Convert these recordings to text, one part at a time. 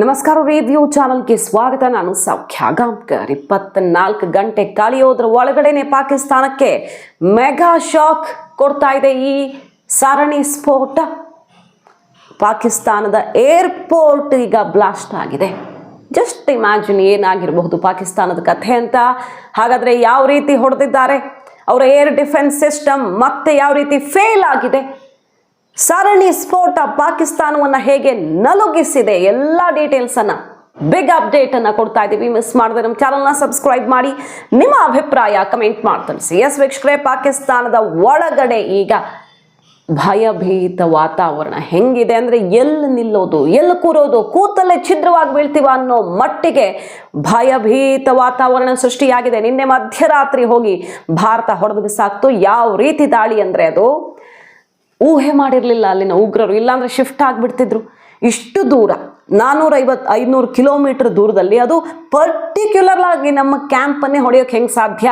ನಮಸ್ಕಾರ ರೇಡಿಯೋ ಚಾನಲ್ಗೆ ಸ್ವಾಗತ. ನಾನು ಸೌಖ್ಯ ಗಾಂಬ್ಕರ್. ಇಪ್ಪತ್ನಾಲ್ಕು ಗಂಟೆ ಕಳೆಯೋದ್ರ ಒಳಗಡೆನೆ ಪಾಕಿಸ್ತಾನಕ್ಕೆ ಮೆಗಾ ಶಾಕ್ ಕೊಡ್ತಾ ಇದೆ ಈ ಸರಣಿ ಸ್ಫೋಟ. ಪಾಕಿಸ್ತಾನದ ಏರ್ಪೋರ್ಟ್ ಈಗ ಬ್ಲಾಸ್ಟ್ ಆಗಿದೆ. ಜಸ್ಟ್ ಇಮ್ಯಾಜಿನ್ ಏನಾಗಿರಬಹುದು ಪಾಕಿಸ್ತಾನದ ಕಥೆ ಅಂತ. ಹಾಗಾದರೆ ಯಾವ ರೀತಿ ಹೊಡೆದಿದ್ದಾರೆ? ಅವರ ಏರ್ ಡಿಫೆನ್ಸ್ ಸಿಸ್ಟಮ್ ಮತ್ತೆ ಯಾವ ರೀತಿ ಫೇಲ್ ಆಗಿದೆ? ಸರಣಿ ಸ್ಫೋಟ ಪಾಕಿಸ್ತಾನವನ್ನು ಹೇಗೆ ನಲುಗಿಸಿದೆ ಎಲ್ಲ ಡೀಟೇಲ್ಸನ್ನು ಬಿಗ್ ಅಪ್ಡೇಟನ್ನು ಕೊಡ್ತಾ ಇದ್ದೀವಿ ಮಿಸ್ ಮಾಡಿದ್ರೆ ನಮ್ಮ ಚಾನಲ್ನ ಸಬ್ಸ್ಕ್ರೈಬ್ ಮಾಡಿ. ನಿಮ್ಮ ಅಭಿಪ್ರಾಯ ಕಮೆಂಟ್ ಮಾಡ್ತಾನೆ ಸಿ ಎಸ್ ವೀಕ್ಷಕರೇ, ಪಾಕಿಸ್ತಾನದ ಒಳಗಡೆ ಈಗ ಭಯಭೀತ ವಾತಾವರಣ ಹೆಂಗಿದೆ ಅಂದರೆ ಎಲ್ಲಿ ನಿಲ್ಲೋದು, ಎಲ್ಲಿ ಕೂರೋದು, ಕೂತಲ್ಲೇ ಛಿದ್ರವಾಗಿ ಬೀಳ್ತೀವ ಅನ್ನೋ ಮಟ್ಟಿಗೆ ಭಯಭೀತ ವಾತಾವರಣ ಸೃಷ್ಟಿಯಾಗಿದೆ. ನಿನ್ನೆ ಮಧ್ಯರಾತ್ರಿ ಹೋಗಿ ಭಾರತ ಹೊಡೆದು ಬಿಸಾಕ್ತು. ಯಾವ ರೀತಿ ದಾಳಿ ಅಂದರೆ ಅದು ಊಹೆ ಮಾಡಿರಲಿಲ್ಲ ಅಲ್ಲಿನ ಉಗ್ರರು. ಇಲ್ಲಾಂದರೆ ಶಿಫ್ಟ್ ಆಗಿಬಿಡ್ತಿದ್ರು. ಇಷ್ಟು ದೂರ ನಾನ್ನೂರೈವತ್ತು ಐನೂರು ಕಿಲೋಮೀಟರ್ ದೂರದಲ್ಲಿ ಅದು ಪರ್ಟಿಕ್ಯುಲರ್ ಆಗಿ ನಮ್ಮ ಕ್ಯಾಂಪನ್ನೇ ಹೊಡೆಯೋಕೆ ಹೆಂಗೆ ಸಾಧ್ಯ?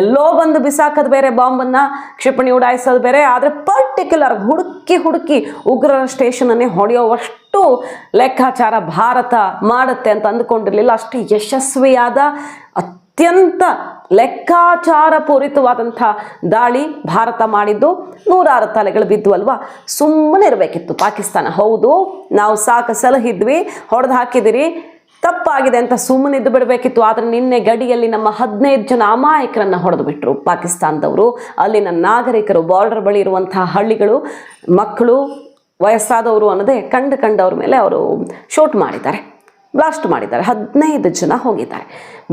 ಎಲ್ಲೋ ಬಂದು ಬಿಸಾಕೋದು ಬೇರೆ ಬಾಂಬನ್ನು ಕ್ಷಿಪಣಿ ಉಡಾಯಿಸೋದು ಬೇರೆ, ಆದರೆ ಪರ್ಟಿಕ್ಯುಲರ್ ಹುಡುಕಿ ಹುಡುಕಿ ಉಗ್ರರ ಸ್ಟೇಷನನ್ನೇ ಹೊಡೆಯೋವಷ್ಟು ಲೆಕ್ಕಾಚಾರ ಭಾರತ ಮಾಡುತ್ತೆ ಅಂತ ಅಂದ್ಕೊಂಡಿರಲಿಲ್ಲ. ಅಷ್ಟು ಯಶಸ್ವಿಯಾದ, ಅತ್ಯಂತ ಲೆಕ್ಕಾಚಾರ ಪೂರಿತವಾದಂಥ ದಾಳಿ ಭಾರತ ಮಾಡಿದ್ದು. ನೂರಾರು ತಲೆಗಳು ಬಿದ್ದು ಅಲ್ವಾ ಸುಮ್ಮನೆ ಇರಬೇಕಿತ್ತು ಪಾಕಿಸ್ತಾನ. ಹೌದು, ನಾವು ಸಾಕು ಸಲಹಿದ್ವಿ ಹೊಡೆದು ಹಾಕಿದಿರಿ ತಪ್ಪಾಗಿದೆ ಅಂತ ಸುಮ್ಮನೆ ಇದ್ದು ಬಿಡಬೇಕಿತ್ತು. ಆದರೆ ನಿನ್ನೆ ಗಡಿಯಲ್ಲಿ ನಮ್ಮ ಹದಿನೈದು ಜನ ಅಮಾಯಕರನ್ನು ಹೊಡೆದು ಬಿಟ್ಟರು ಪಾಕಿಸ್ತಾನದವರು. ಅಲ್ಲಿನ ನಾಗರಿಕರು ಬಾರ್ಡರ್ ಬಳಿ ಇರುವಂತಹ ಹಳ್ಳಿಗಳು, ಮಕ್ಕಳು, ವಯಸ್ಸಾದವರು ಅನ್ನೋದೇ ಕಂಡು ಕಂಡವ್ರ ಮೇಲೆ ಅವರು ಶೂಟ್ ಮಾಡಿದ್ದಾರೆ. ಬ್ಲಾಸ್ಟ್ ಮಾಡಿದ್ದಾರೆ. ಹದಿನೈದು ಜನ ಹೋಗಿದ್ದಾರೆ.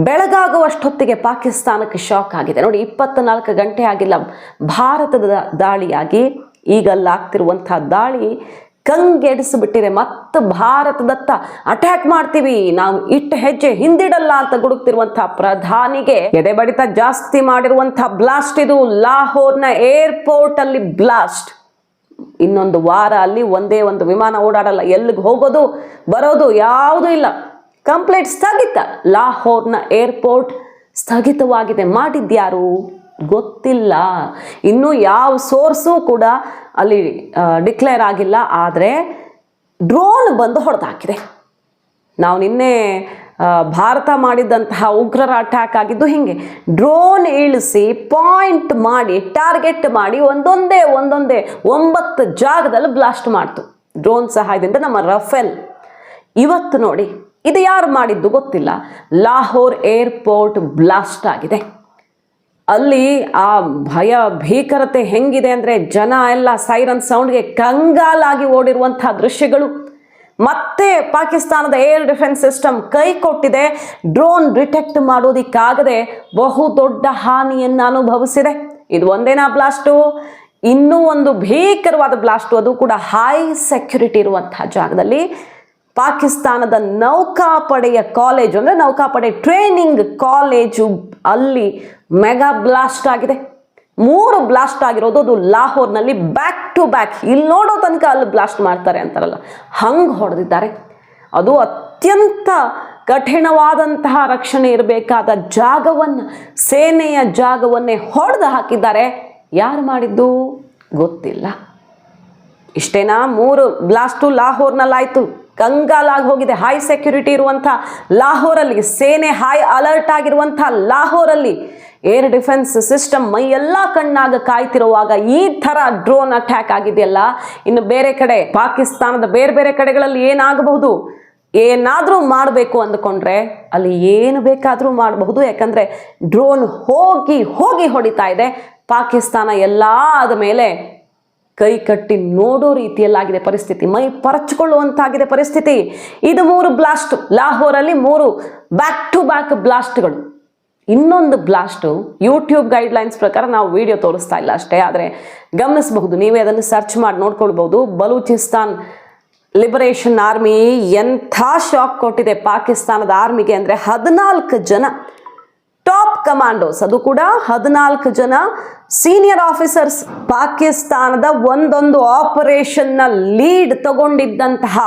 ಬೆಳಗಾಗುವಷ್ಟೊತ್ತಿಗೆ ಪಾಕಿಸ್ತಾನಕ್ಕೆ ಶಾಕ್ ಆಗಿದೆ. ನೋಡಿ, ಇಪ್ಪತ್ನಾಲ್ಕು ಗಂಟೆ ಆಗಿಲ್ಲ. ಭಾರತದ ದಾಳಿಯಾಗಿ ಈಗಲ್ಲಾಗ್ತಿರುವಂಥ ದಾಳಿ ಕಂಗೆಡಿಸಿಬಿಟ್ಟಿದೆ ಮತ್ತು ಭಾರತದತ್ತ ಅಟ್ಯಾಕ್ ಮಾಡ್ತೀವಿ. ನಾವು ಇಟ್ಟು ಹೆಜ್ಜೆ ಹಿಂದಿಡಲ್ಲ ಅಂತ ಗುಡುಕ್ತಿರುವಂಥ ಪ್ರಧಾನಿಗೆ ಎದೆ ಬಡಿತ ಜಾಸ್ತಿ ಮಾಡಿರುವಂಥ ಬ್ಲಾಸ್ಟ್ ಇದು. ಲಾಹೋರ್ನ ಏರ್ಪೋರ್ಟ್ ಅಲ್ಲಿ ಬ್ಲಾಸ್ಟ್. ಇನ್ನೊಂದು ವಾರ ಅಲ್ಲಿ ಒಂದೇ ಒಂದು ವಿಮಾನ ಓಡಾಡಲ್ಲ. ಎಲ್ಲಿಗೆ ಹೋಗೋದು, ಬರೋದು ಯಾವುದೂ ಇಲ್ಲ. ಕಂಪ್ಲೀಟ್ ಸ್ಥಗಿತ. ಲಾಹೋರ್ನ ಏರ್ಪೋರ್ಟ್ ಸ್ಥಗಿತವಾಗಿದೆ. ಮಾಡಿದ್ಯಾರು? ಗೊತ್ತಿಲ್ಲ. ಇನ್ನೂ ಯಾವ ಸೋರ್ಸು ಕೂಡ ಅಲ್ಲಿ ಡಿಕ್ಲೇರ್ ಆಗಿಲ್ಲ. ಆದರೆ ಡ್ರೋನ್ ಬಂದು ಹೊಡೆದಾಕಿದೆ. ನಾವು ನಿನ್ನೆ ಭಾರತ ಮಾಡಿದಂತಹ ಉಗ್ರರ ಅಟ್ಯಾಕ್ ಆಗಿದ್ದು ಹಿಂಗೆ. ಡ್ರೋನ್ ಇಳಿಸಿ ಪಾಯಿಂಟ್ ಮಾಡಿ ಟಾರ್ಗೆಟ್ ಮಾಡಿ ಒಂದೊಂದೇ ಒಂದೊಂದೇ ಒಂಬತ್ತು ಜಾಗದಲ್ಲಿ ಬ್ಲಾಸ್ಟ್ ಮಾಡ್ತು. ಡ್ರೋನ್ ಸಹಾಯದಿಂದ ನಮ್ಮ ರಫೇಲ್ ಇವತ್ತು ನೋಡಿ, ಇದು ಯಾರು ಮಾಡಿದ್ದು ಗೊತ್ತಿಲ್ಲ. ಲಾಹೋರ್ ಏರ್ಪೋರ್ಟ್ ಬ್ಲಾಸ್ಟ್ ಆಗಿದೆ. ಅಲ್ಲಿ ಆ ಭಯ, ಭೀಕರತೆ ಹೆಂಗಿದೆ ಅಂದರೆ ಜನ ಎಲ್ಲ ಸೈರನ್ ಸೌಂಡ್ಗೆ ಕಂಗಾಲಾಗಿ ಓಡಿರುವಂಥ ದೃಶ್ಯಗಳು. ಮತ್ತೆ ಪಾಕಿಸ್ತಾನದ ಏರ್ ಡಿಫೆನ್ಸ್ ಸಿಸ್ಟಮ್ ಕೈ ಕೊಟ್ಟಿದೆ. ಡ್ರೋನ್ ಡಿಟೆಕ್ಟ್ ಮಾಡೋದಿಕ್ಕಾಗದೆ ಬಹು ದೊಡ್ಡ ಹಾನಿಯನ್ನು ಅನುಭವಿಸಿದೆ. ಇದು ಒಂದೇನಾ ಬ್ಲಾಸ್ಟು? ಇನ್ನೂ ಒಂದು ಭೀಕರವಾದ ಬ್ಲಾಸ್ಟು. ಅದು ಕೂಡ ಹೈ ಸೆಕ್ಯುರಿಟಿ ಇರುವಂತಹ ಜಾಗದಲ್ಲಿ. ಪಾಕಿಸ್ತಾನದ ನೌಕಾಪಡೆಯ ಕಾಲೇಜು ಅಂದರೆ ನೌಕಾಪಡೆ ಟ್ರೈನಿಂಗ್ ಕಾಲೇಜು ಅಲ್ಲಿ ಮೆಗಾ ಬ್ಲಾಸ್ಟ್ ಆಗಿದೆ. ಮೂರು ಬ್ಲಾಸ್ಟ್ ಆಗಿರೋದು ಅದು ಲಾಹೋರ್ನಲ್ಲಿ ಬ್ಯಾಕ್ ಟು ಬ್ಯಾಕ್ ಇಲ್ಲಿ ನೋಡೋ ತನಕ ಅಲ್ಲಿ ಬ್ಲಾಸ್ಟ್ ಮಾಡ್ತಾರೆ ಅಂತಾರಲ್ಲ. ಹಂಗೆ ಹೊಡೆದಿದ್ದಾರೆ. ಅದು ಅತ್ಯಂತ ಕಠಿಣವಾದಂತಹ ರಕ್ಷಣೆ ಇರಬೇಕಾದ ಜಾಗವನ್ನು, ಸೇನೆಯ ಜಾಗವನ್ನೇ ಹೊಡೆದು ಹಾಕಿದ್ದಾರೆ. ಯಾರು ಮಾಡಿದ್ದು? ಗೊತ್ತಿಲ್ಲ. ಇಷ್ಟೇನಾ? ಮೂರು ಬ್ಲಾಸ್ಟು ಲಾಹೋರ್ನಲ್ಲಾಯಿತು. ಕಂಗಾಲಾಗಿ ಹೋಗಿದೆ. ಹೈ ಸೆಕ್ಯೂರಿಟಿ ಇರುವಂಥ ಲಾಹೋರಲ್ಲಿ, ಸೇನೆ ಹೈ ಅಲರ್ಟ್ ಆಗಿರುವಂಥ ಲಾಹೋರಲ್ಲಿ. ಏರ್ ಡಿಫೆನ್ಸ್ ಸಿಸ್ಟಮ್ ಮೈ ಎಲ್ಲ ಕಣ್ಣಾಗ ಕಾಯ್ತಿರುವಾಗ ಈ ಥರ ಡ್ರೋನ್ ಅಟ್ಯಾಕ್ ಆಗಿದೆಯಲ್ಲ? ಇನ್ನು ಬೇರೆ ಕಡೆ, ಪಾಕಿಸ್ತಾನದ ಬೇರೆ ಬೇರೆ ಕಡೆಗಳಲ್ಲಿ ಏನಾಗಬಹುದು? ಏನಾದರೂ ಮಾಡಬೇಕು ಅಂದ್ಕೊಂಡ್ರೆ ಅಲ್ಲಿ ಏನು ಬೇಕಾದರೂ ಮಾಡಬಹುದು. ಯಾಕಂದರೆ ಡ್ರೋನ್ ಹೋಗಿ ಹೋಗಿ ಹೊಡಿತಾ ಇದೆ. ಪಾಕಿಸ್ತಾನ ಎಲ್ಲ ಆದ ಮೇಲೆ ಕೈ ಕಟ್ಟಿ ನೋಡೋ ರೀತಿಯಲ್ಲಾಗಿದೆ ಪರಿಸ್ಥಿತಿ. ಮೈ ಪರಚಿಕೊಳ್ಳುವಂತಾಗಿದೆ ಪರಿಸ್ಥಿತಿ. ಇದು ಮೂರು ಬ್ಲಾಸ್ಟ್ ಲಾಹೋರಲ್ಲಿ ಮೂರು ಬ್ಯಾಕ್ ಟು ಬ್ಯಾಕ್ ಬ್ಲಾಸ್ಟ್ಗಳು ಇನ್ನೊಂದು ಬ್ಲಾಸ್ಟು ಯೂಟ್ಯೂಬ್ ಗೈಡ್ಲೈನ್ಸ್ ಪ್ರಕಾರ ನಾವು ವಿಡಿಯೋ ತೋರಿಸ್ತಾ ಇಲ್ಲ ಅಷ್ಟೇ. ಆದರೆ ಗಮನಿಸಬಹುದು, ನೀವೇ ಅದನ್ನು ಸರ್ಚ್ ಮಾಡಿ ನೋಡ್ಕೊಳ್ಬಹುದು. ಬಲೂಚಿಸ್ತಾನ್ ಲಿಬರೇಷನ್ ಆರ್ಮಿ ಎಂಥ ಶಾಕ್ ಕೊಟ್ಟಿದೆ ಪಾಕಿಸ್ತಾನದ ಆರ್ಮಿಗೆ ಅಂದರೆ ಹದಿನಾಲ್ಕು ಜನ ಟಾಪ್ ಕಮಾಂಡೋಸ್ ಅದು ಕೂಡ ಹದಿನಾಲ್ಕು ಜನ ಸೀನಿಯರ್ ಆಫೀಸರ್ಸ್ ಪಾಕಿಸ್ತಾನದ ಒಂದೊಂದು ಆಪರೇಷನ್ನ ಲೀಡ್ ತಗೊಂಡಿದ್ದಂತಹ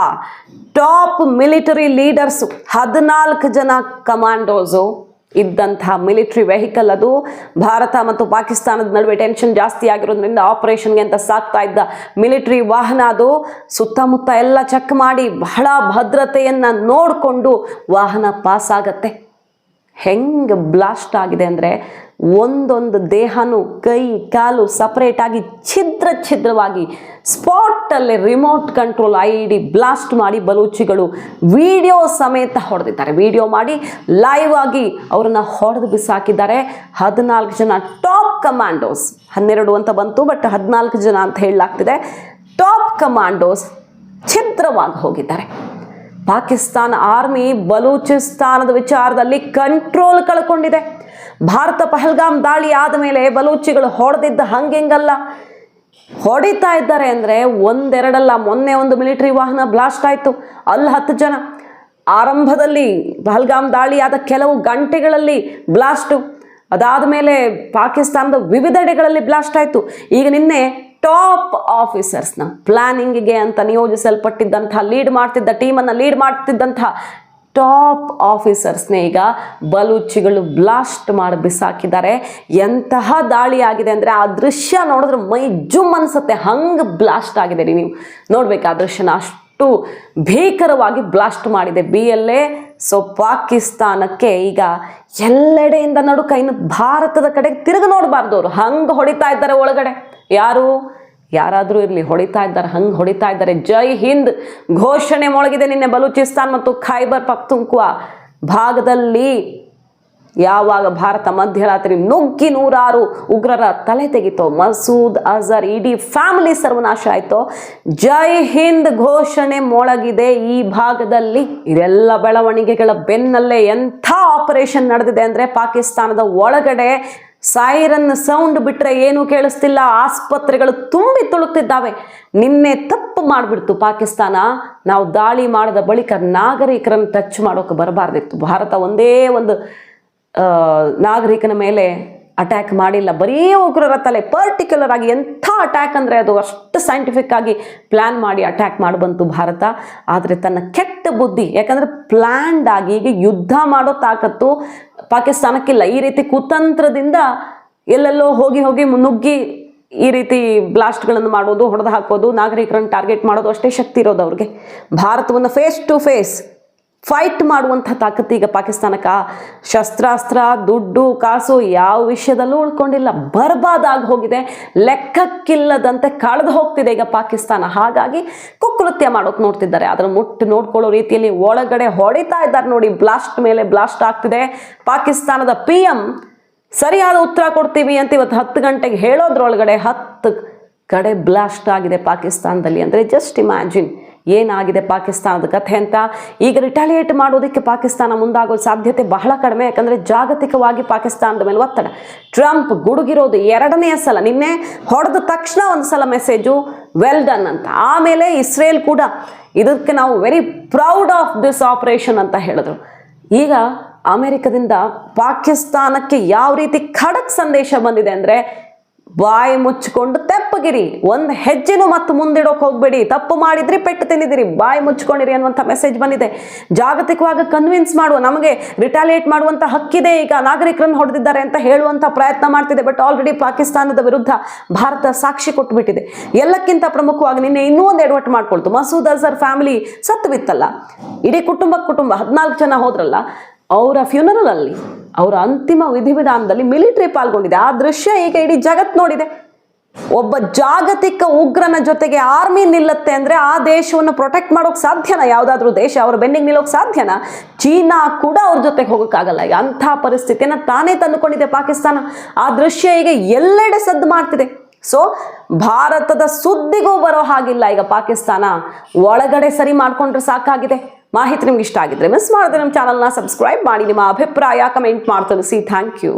ಟಾಪ್ ಮಿಲಿಟರಿ ಲೀಡರ್ಸ್ ಹದಿನಾಲ್ಕು ಜನ ಕಮಾಂಡೋಸು ಇದ್ದಂತಹ ಮಿಲಿಟರಿ ವೆಹಿಕಲ್ ಅದು ಭಾರತ ಮತ್ತು ಪಾಕಿಸ್ತಾನದ ನಡುವೆ ಟೆನ್ಷನ್ ಜಾಸ್ತಿ ಆಗಿರೋದ್ರಿಂದ ಆಪರೇಷನ್ಗೆ ಅಂತ ಸಾಕ್ತಾ ಇದ್ದ ಮಿಲಿಟರಿ ವಾಹನ ಅದು ಸುತ್ತಮುತ್ತ ಎಲ್ಲ ಚೆಕ್ ಮಾಡಿ ಬಹಳ ಭದ್ರತೆಯನ್ನು ನೋಡಿಕೊಂಡು ವಾಹನ ಪಾಸ್ ಆಗತ್ತೆ ಹೆಂಗೆ ಬ್ಲಾಸ್ಟ್ ಆಗಿದೆ ಅಂದರೆ ಒಂದೊಂದು ದೇಹನೂ ಕೈ, ಕಾಲು ಸಪ್ರೇಟಾಗಿ ಛಿದ್ರ ಛಿದ್ರವಾಗಿ ಸ್ಪಾಟಲ್ಲಿ remote control I D blast ಮಾಡಿ ಬಲೂಚಿಗಳು ವಿಡಿಯೋ ಸಮೇತ ಹೊಡೆದಿದ್ದಾರೆ. ವಿಡಿಯೋ ಮಾಡಿ ಲೈವ್ ಆಗಿ ಅವರನ್ನು ಹೊಡೆದು ಬಿಸಾಕಿದ್ದಾರೆ. ಹದಿನಾಲ್ಕು ಜನ ಟಾಪ್ ಕಮಾಂಡೋಸ್ ಹನ್ನೆರಡು ಅಂತ ಬಂತು ಬಟ್ ಹದಿನಾಲ್ಕು ಜನ ಅಂತ ಹೇಳಲಾಗ್ತಿದೆ. ಟಾಪ್ ಕಮಾಂಡೋಸ್ ಛಿದ್ರವಾಗಿ ಹೋಗಿದ್ದಾರೆ. ಪಾಕಿಸ್ತಾನ ಆರ್ಮಿ ಬಲೂಚಿಸ್ತಾನದ ವಿಚಾರದಲ್ಲಿ ಕಂಟ್ರೋಲ್ ಕಳ್ಕೊಂಡಿದೆ. ಭಾರತ ಪಹಲ್ಗಾಮ್ ದಾಳಿ ಆದ ಮೇಲೆ ಬಲೂಚಿಗಳು ಹೊಡೆದಿದ್ದ ಹಂಗೆಂಗಲ್ಲ. ಹೊಡಿತಾ ಇದ್ದಾರೆ ಅಂದರೆ ಒಂದೆರಡಲ್ಲ, ಮೊನ್ನೆ ಒಂದು ಮಿಲಿಟರಿ ವಾಹನ ಬ್ಲಾಸ್ಟ್ ಆಯಿತು. ಅಲ್ಲಿ ಹತ್ತು ಜನ. ಆರಂಭದಲ್ಲಿ ಪಹಲ್ಗಾಮ್ ದಾಳಿ ಆದ ಕೆಲವು ಗಂಟೆಗಳಲ್ಲಿ ಬ್ಲಾಸ್ಟು ಅದಾದ ಮೇಲೆ ಪಾಕಿಸ್ತಾನದ ವಿವಿಧೆಡೆಗಳಲ್ಲಿ ಬ್ಲಾಸ್ಟ್ ಆಯಿತು. ಈಗ ನಿನ್ನೆ ಟಾಪ್ ಆಫೀಸರ್ಸ್ನ ಪ್ಲಾನಿಂಗಿಗೆ ಅಂತ ನಿಯೋಜಿಸಲ್ಪಟ್ಟಿದ್ದಂಥ ಲೀಡ್ ಮಾಡ್ತಿದ್ದ ಟೀಮನ್ನು ಲೀಡ್ ಮಾಡ್ತಿದ್ದಂಥ ಟಾಪ್ ಆಫೀಸರ್ಸ್ನೇ ಈಗ ಬಲೂಚಿಗಳು ಬ್ಲಾಸ್ಟ್ ಮಾಡಿ ಬಿಸಾಕಿದ್ದಾರೆ. ಎಂತಹ ದಾಳಿ ಆಗಿದೆ ಅಂದರೆ ಆ ದೃಶ್ಯ ನೋಡಿದ್ರೆ ಮೈ ಜುಮ್ ಅನ್ಸುತ್ತೆ. ಹಂಗೆ ಬ್ಲಾಸ್ಟ್ ಆಗಿದೆ ನೀವು. ನೋಡ್ಬೇಕು ಆ ದೃಶ್ಯನ ಅಷ್ಟು ಭೀಕರವಾಗಿ ಬ್ಲಾಸ್ಟ್ ಮಾಡಿದೆ. ಬಿ ಎಲ್ ಸೊ ಪಾಕಿಸ್ತಾನಕ್ಕೆ ಈಗ ಎಲ್ಲೆಡೆಯಿಂದ ನಡುಕ ಇನ್ನು ಭಾರತದ ಕಡೆಗೆ ತಿರುಗಿ ನೋಡಬಾರ್ದು ಅವರು ಹಂಗೆ ಹೊಡಿತಾ ಇದ್ದಾರೆ ಒಳಗಡೆ. ಯಾರು? ಯಾರಾದರೂ ಇರಲಿ, ಹೊಡಿತಾ ಇದ್ದಾರೆ, ಹಂಗೆ ಹೊಡಿತಾ ಇದ್ದಾರೆ. ಜೈ ಹಿಂದ್ ಘೋಷಣೆ ಮೊಳಗಿದೆ ನಿನ್ನೆ ಬಲೂಚಿಸ್ತಾನ್ ಮತ್ತು ಖೈಬರ್ ಪಖ್ತುಂಕ್ವಾ ಭಾಗದಲ್ಲಿ. ಯಾವಾಗ ಭಾರತ ಮಧ್ಯರಾತ್ರಿ ನುಗ್ಗಿ ನೂರಾರು ಉಗ್ರರ ತಲೆ ತೆಗಿತೋ, ಮಸೂದ್ ಅಜರ್, ಇಡೀ ಫ್ಯಾಮಿಲಿ ಸರ್ವನಾಶ ಆಯಿತೋ, ಜೈ ಹಿಂದ್ ಘೋಷಣೆ ಮೊಳಗಿದೆ. ಈ ಭಾಗದಲ್ಲಿ ಇದೆಲ್ಲ ಬೆಳವಣಿಗೆಗಳ ಬೆನ್ನಲ್ಲೇ ಎಂಥ ಆಪರೇಷನ್ ನಡೆದಿದೆ ಅಂದರೆ ಪಾಕಿಸ್ತಾನದ ಒಳಗಡೆ ಸೈರನ್ ಸೌಂಡ್ ಬಿಟ್ಟರೆ ಏನೂ ಕೇಳಿಸ್ತಿಲ್ಲ. ಆಸ್ಪತ್ರೆಗಳು ತುಂಬಿ ತುಳುಕ್ತಿದ್ದಾವೆ. ನಿನ್ನೆ ತಪ್ಪು ಮಾಡಿಬಿಡ್ತು ಪಾಕಿಸ್ತಾನ. ನಾವು ದಾಳಿ ಮಾಡಿದ ಬಳಿಕ ನಾಗರಿಕರನ್ನು ಟಚ್ ಮಾಡೋಕೆ ಬರಬಾರ್ದಿತ್ತು. ಭಾರತ ಒಂದೇ ಒಂದು ನಾಗರಿಕನ ಮೇಲೆ ಅಟ್ಯಾಕ್ ಮಾಡಿಲ್ಲ. ಬರೀ ಉಗ್ರರ ತಲೆ ಪರ್ಟಿಕ್ಯುಲರ್ ಆಗಿ ಎಂಥ ಅಟ್ಯಾಕ್ ಅಂದರೆ ಅದು ಅಷ್ಟು ಸೈಂಟಿಫಿಕ್ ಆಗಿ ಪ್ಲ್ಯಾನ್ ಮಾಡಿ ಅಟ್ಯಾಕ್ ಮಾಡಿ ಬಂತು ಭಾರತ. ಆದರೆ ತನ್ನ ಕೆಟ್ಟ ಬುದ್ಧಿ, ಯಾಕಂದರೆ ಪ್ಲ್ಯಾಂಡ್ ಆಗಿ ಈಗ ಯುದ್ಧ ಮಾಡೋ ತಾಕತ್ತು ಪಾಕಿಸ್ತಾನಕ್ಕಿಲ್ಲ. ಈ ರೀತಿ ಕುತಂತ್ರದಿಂದ ಎಲ್ಲೆಲ್ಲೋ ಹೋಗಿ ಹೋಗಿ ನುಗ್ಗಿ ಈ ರೀತಿ ಬ್ಲಾಸ್ಟ್ಗಳನ್ನು ಮಾಡೋದು, ಹೊಡೆದು ಹಾಕೋದು, ನಾಗರಿಕರನ್ನು ಟಾರ್ಗೆಟ್ ಮಾಡೋದು ಅಷ್ಟೇ ಶಕ್ತಿ ಇರೋದು ಅವ್ರಿಗೆ. ಭಾರತವನ್ನು ಫೇಸ್ ಟು ಫೇಸ್ ಫೈಟ್ ಮಾಡುವಂಥ ತಾಕತ್ತು ಈಗ ಪಾಕಿಸ್ತಾನಕ್ಕೆ. ಶಸ್ತ್ರಾಸ್ತ್ರ, ದುಡ್ಡು, ಕಾಸು ಯಾವ ವಿಷಯದಲ್ಲೂ ಉಳ್ಕೊಂಡಿಲ್ಲ. ಬರ್ಬಾದಾಗಿ ಹೋಗಿದೆ. ಲೆಕ್ಕಕ್ಕಿಲ್ಲದಂತೆ ಕಳೆದು ಹೋಗ್ತಿದೆ ಈಗ ಪಾಕಿಸ್ತಾನ. ಹಾಗಾಗಿ ಕುಕೃತ್ಯ ಮಾಡೋಕೆ ನೋಡ್ತಿದ್ದಾರೆ. ಅದನ್ನು ಮುಟ್ಟು ನೋಡ್ಕೊಳ್ಳೋ ರೀತಿಯಲ್ಲಿ ಒಳಗಡೆ ಹೊಡಿತಾ ಇದ್ದಾರೆ ನೋಡಿ. ಬ್ಲಾಸ್ಟ್ ಮೇಲೆ ಬ್ಲಾಸ್ಟ್ ಆಗ್ತಿದೆ. ಪಾಕಿಸ್ತಾನದ ಪಿ ಸರಿಯಾದ ಉತ್ತರ ಕೊಡ್ತೀವಿ ಅಂತ ಇವತ್ತು ಹತ್ತು ಗಂಟೆಗೆ ಹೇಳೋದ್ರೊಳಗಡೆ ಹತ್ತು ಕಡೆ ಬ್ಲಾಸ್ಟ್ ಆಗಿದೆ ಪಾಕಿಸ್ತಾನದಲ್ಲಿ. ಅಂದರೆ ಜಸ್ಟ್ ಇಮ್ಯಾಜಿನ್ ಏನಾಗಿದೆ ಪಾಕಿಸ್ತಾನದ ಕಥೆ ಅಂತ? ಈಗ ರಿಟಾಲಿಯೇಟ್ ಮಾಡೋದಕ್ಕೆ ಪಾಕಿಸ್ತಾನ ಮುಂದಾಗೋ ಸಾಧ್ಯತೆ ಬಹಳ ಕಡಿಮೆ. ಯಾಕಂದರೆ ಜಾಗತಿಕವಾಗಿ ಪಾಕಿಸ್ತಾನದ ಮೇಲೆ ಒತ್ತಡ. ಟ್ರಂಪ್ ಗುಡುಗಿರೋದು ಎರಡನೆಯ ಸಲ. ನಿನ್ನೆ ಹೊಡೆದ ತಕ್ಷಣ ಒಂದು ಸಲ ಮೆಸೇಜು ವೆಲ್ ಡನ್ ಅಂತ. ಆಮೇಲೆ ಇಸ್ರೇಲ್ ಕೂಡ ಇದಕ್ಕೆ ನಾವು very proud of this operation ಅಂತ ಹೇಳಿದ್ರು. ಈಗ ಅಮೆರಿಕದಿಂದ ಪಾಕಿಸ್ತಾನಕ್ಕೆ ಯಾವ ರೀತಿ ಖಡಕ್ ಸಂದೇಶ ಬಂದಿದೆ ಅಂದರೆ ಬಾಯಿ ಮುಚ್ಚಿಕೊಂಡು ತೆಪ್ಪಗಿರಿ, ಒಂದು ಹೆಜ್ಜೆನೂ ಮತ್ತೆ ಮುಂದಿಡೋಕೆ ಹೋಗಬೇಡಿ. ತಪ್ಪು ಮಾಡಿದ್ರಿ, ಪೆಟ್ಟು ತಿಂದಿದ್ದೀರಿ ಬಾಯಿ ಮುಚ್ಕೊಂಡಿರಿ ಅನ್ನುವಂಥ ಮೆಸೇಜ್ ಬಂದಿದೆ. ಜಾಗತಿಕವಾಗಿ ಕನ್ವಿನ್ಸ್ ಮಾಡುವ, ನಮಗೆ ರಿಟಾಲಿಯೇಟ್ ಮಾಡುವಂಥ ಹಕ್ಕಿದೆ ಈಗ. ನಾಗರಿಕರನ್ನು ಹೊಡೆದಿದ್ದಾರೆ ಅಂತ ಹೇಳುವಂಥ ಪ್ರಯತ್ನ ಮಾಡ್ತಿದೆ. ಬಟ್ ಆಲ್ರೆಡಿ ಪಾಕಿಸ್ತಾನದ ವಿರುದ್ಧ ಭಾರತ ಸಾಕ್ಷಿ ಕೊಟ್ಟುಬಿಟ್ಟಿದೆ. ಎಲ್ಲಕ್ಕಿಂತ ಪ್ರಮುಖವಾಗಿ ನಿನ್ನೆ ಇನ್ನೂ ಒಂದು ಎಡವಟ್ಟು ಮಾಡ್ಕೊಳ್ತು. ಮಸೂದ್ ಅಜರ್ ಫ್ಯಾಮಿಲಿ ಸತ್ತು ಬಿತ್ತಲ್ಲ ಇಡೀ ಕುಟುಂಬ ಕುಟುಂಬ, ಹದಿನಾಲ್ಕು ಜನ ಹೋದ್ರಲ್ಲ. ಅವರ ಫ್ಯೂನರಲ್ ಅಲ್ಲಿ ಅವರ ಅಂತಿಮ ವಿಧಿವಿಧಾನದಲ್ಲಿ ಮಿಲಿಟರಿ ಪಾಲ್ಗೊಂಡಿದೆ. ಆ ದೃಶ್ಯ ಈಗ ಇಡೀ ಜಗತ್ ನೋಡಿದೆ. ಒಬ್ಬ ಜಾಗತಿಕ ಉಗ್ರನ ಜೊತೆಗೆ ಆರ್ಮಿ ನಿಲ್ಲತ್ತೆ ಅಂದ್ರೆ ಆ ದೇಶವನ್ನು ಪ್ರೊಟೆಕ್ಟ್ ಮಾಡೋಕೆ ಸಾಧ್ಯನಾ? ಯಾವುದಾದ್ರೂ ದೇಶ ಅವರ ಬೆನ್ನಿಗೆ ನಿಲ್ಲೋಕೆ ಸಾಧ್ಯನಾ? ಚೀನಾ ಕೂಡ ಅವ್ರ ಜೊತೆಗೆ ಹೋಗೋಕ್ಕಾಗಲ್ಲ. ಈಗ ಅಂಥ ಪರಿಸ್ಥಿತಿಯನ್ನು ತಾನೇ ತಂದುಕೊಂಡಿದೆ ಪಾಕಿಸ್ತಾನ. ಆ ದೃಶ್ಯ ಈಗ ಎಲ್ಲೆಡೆ ಸದ್ದು ಮಾಡ್ತಿದೆ. ಸೊ ಭಾರತದ ಸುದ್ದಿಗೂ ಬರೋ ಹಾಗಿಲ್ಲ. ಈಗ ಪಾಕಿಸ್ತಾನ ಒಳಗಡೆ ಸರಿ ಮಾಡ್ಕೊಂಡ್ರೆ ಸಾಕಾಗಿದೆ. ಮಾಹಿತಿ ನಿಮ್ಗೆ ಇಷ್ಟ ಆಗಿದ್ರೆ ಮಿಸ್ ಮಾಡದೆ ನಮ್ಮ ಚಾನಲ್ನ ಸಬ್ಸ್ಕ್ರೈಬ್ ಮಾಡಿ, ನಿಮ್ಮ ಅಭಿಪ್ರಾಯ ಕಮೆಂಟ್ ಮಾಡಿ ಥ್ಯಾಂಕ್ ಯು